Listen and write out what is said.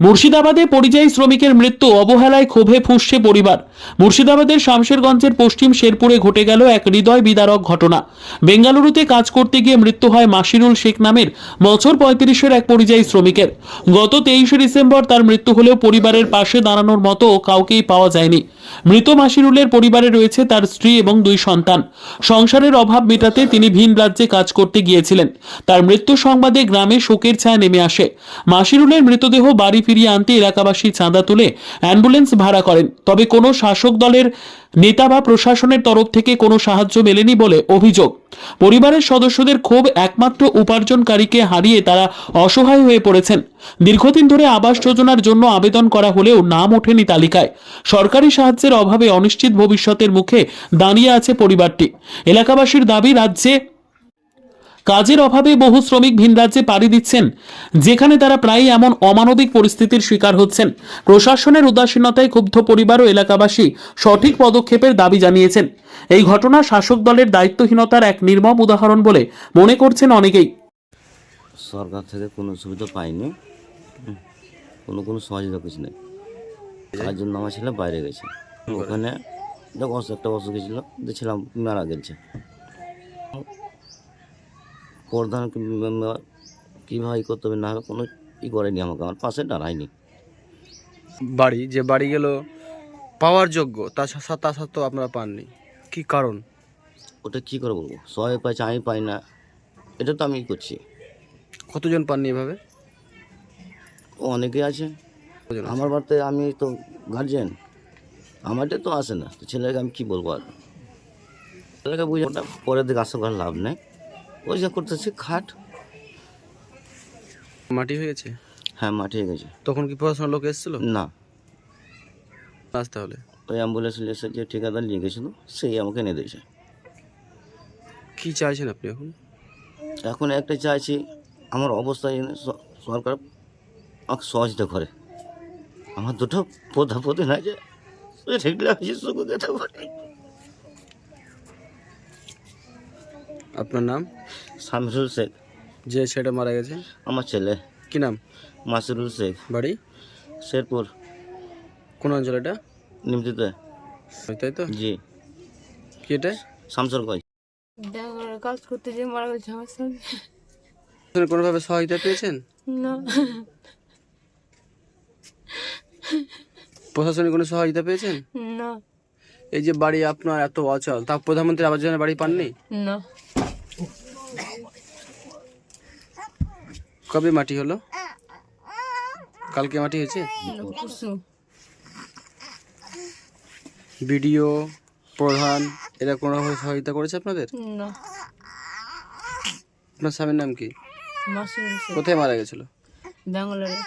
মুর্শিদাবাদে পরিযায়ী শ্রমিকের মৃত্যু, অবহেলায় ক্ষোভে ফুঁসছে পরিবার। মুর্শিদাবাদের শামশেরগঞ্জের পশ্চিম শেরপুরে ঘটে গেল এক হৃদয় বিদারক ঘটনা। বেঙ্গালুরুতে কাজ করতে গিয়ে মৃত্যু হয় মাসিরুল শেখ নামের, বছর পঁয়ত্রিশের এক পরিযায়ী শ্রমিকের। গত তেইশে ডিসেম্বর তার মৃত্যু হলেও পরিবারের পাশে দাঁড়ানোর মতো কাউকেই পাওয়া যায়নি। মৃত মাসিরুলের পরিবারে রয়েছে তার স্ত্রী এবং দুই সন্তান। সংসারের অভাব মেটাতে তিনি ভিন রাজ্যে কাজ করতে গিয়েছিলেন। তার মৃত্যু সংবাদে গ্রামে শোকের ছায়া নেমে আসে। মাসিরুলের মৃতদেহ বাড়ি ফিরিয়ে আনতে এলাকাবাসী চাঁদা তুলে অ্যাম্বুলেন্স ভাড়া করেন। তবে কোনো শাসক দলের নেতা বা প্রশাসনের তরফ থেকে কোনো সাহায্য মেলেনি বলে অভিযোগ। পরিবারের সদস্যদের ক্ষোভ একমাত্র উপার্জনকারীকে হারিয়ে তারা অসহায় হয়ে পড়েছেন। দীর্ঘদিন ধরে আবাস যোজনার জন্য আবেদন করা হলেও নাম ওঠেনি তালিকায়। সরকারি সাহায্যের অভাবে অনিশ্চিত ভবিষ্যতের মুখে দাঁড়িয়ে আছে পরিবারটি। এলাকাবাসীর দাবি, রাজ্যে কাজের অভাবে বহু শ্রমিক ভিন রাজ্যে পাড়ি দিচ্ছেন, যেখানে তারা প্রায়ই এমন অমানবিক পরিস্থিতির শিকার হচ্ছেন। প্রশাসনের উদাসীনতায় ক্ষুব্ধ পরিবার ও এলাকাবাসী সঠিক পদক্ষেপের দাবি জানিয়েছেন। এই ঘটনা শাসক দলের দায়িত্বহীনতার এক নির্মম উদাহরণ বলে মনে করছেন অনেকেই। সরকার থেকে কোনো সুবিধা পাইনি। কোনো কোনো সহযোগিতা কিছু নেই। তার জন্য আমার ছেলে বাইরে গেছে। ওখানে অসুখ, একটা অসুখ ছিল দেখছিলাম, মারা গেছে। প্রধান কীভাবে করতে হবে না কোনো ই করেনি আমাকে আমার পাশে দাঁড়ায়নি। বাড়ি যে বাড়ি গেল পাওয়ার যোগ্য তা তা সত্ত্বেও আপনারা পাননি। কি কারণ? ওটা কী করে বলব? সবাই পাইছে আমি পাই না এটা তো আমি করছি। কতজন পাননি এভাবে? ও অনেকে আছে। আমার বাড়িতে আমি তো গার্জেন আমারটা তো আসে না। তো ছেলেকে আমি কি বলব আর? ছেলেকে বুঝে ওটা পরের দিকে করার লাভ নেই। ওই যা করতেছে খাট। মাটি হয়েছে হ্যাঁ মাঠে গেছে। তখন কি প্রশাসনের লোক এসেছিল? না। আসতে হলে ওই অ্যাম্বুলেন্স এসে যে ঠিকাদার নিয়ে গেছিল সেই আমাকে এনে দিয়েছে। কি চাইছেন আপনি এখন? এখন একটা চাইছি আমার অবস্থা জেনে সরকার আমাকে সহযোগিতা করে। আমার দুটো পদাপতি না যে ঠিক আমি সুখ যেতে পারি আপনার নাম? সামিরুল শেখ। যে ছেলেটা মারা গেছে? আমার ছেলে। কি নাম? মাসিরুল শেখ। বাড়ি? শেরপুর। কোন অঞ্চল এটা? নিমতিতে তাই তো? জি। কি এটা? শামসরগঞ্জ কাজ করতে যে মারা গেছে আমার সঙ্গে কোনোভাবে সহায়তা পেয়েছেন? না। প্রশাসনিক কোনো সহায়তা পেয়েছেন? না। এই যে বাড়ি আপনার এত অচল তা প্রধানমন্ত্রী আবাস যোজনা বাড়ি পাননি? না। কবে মাটি হলো? কালকে মাটি হয়েছে? বিডিও প্রধান এরা কোনোভাবে সহায়তা করেছে আপনাদের? না। আপনার স্বামীর নাম কি? কোথায় মারা গেছিল? ব্যাঙ্গালোরে।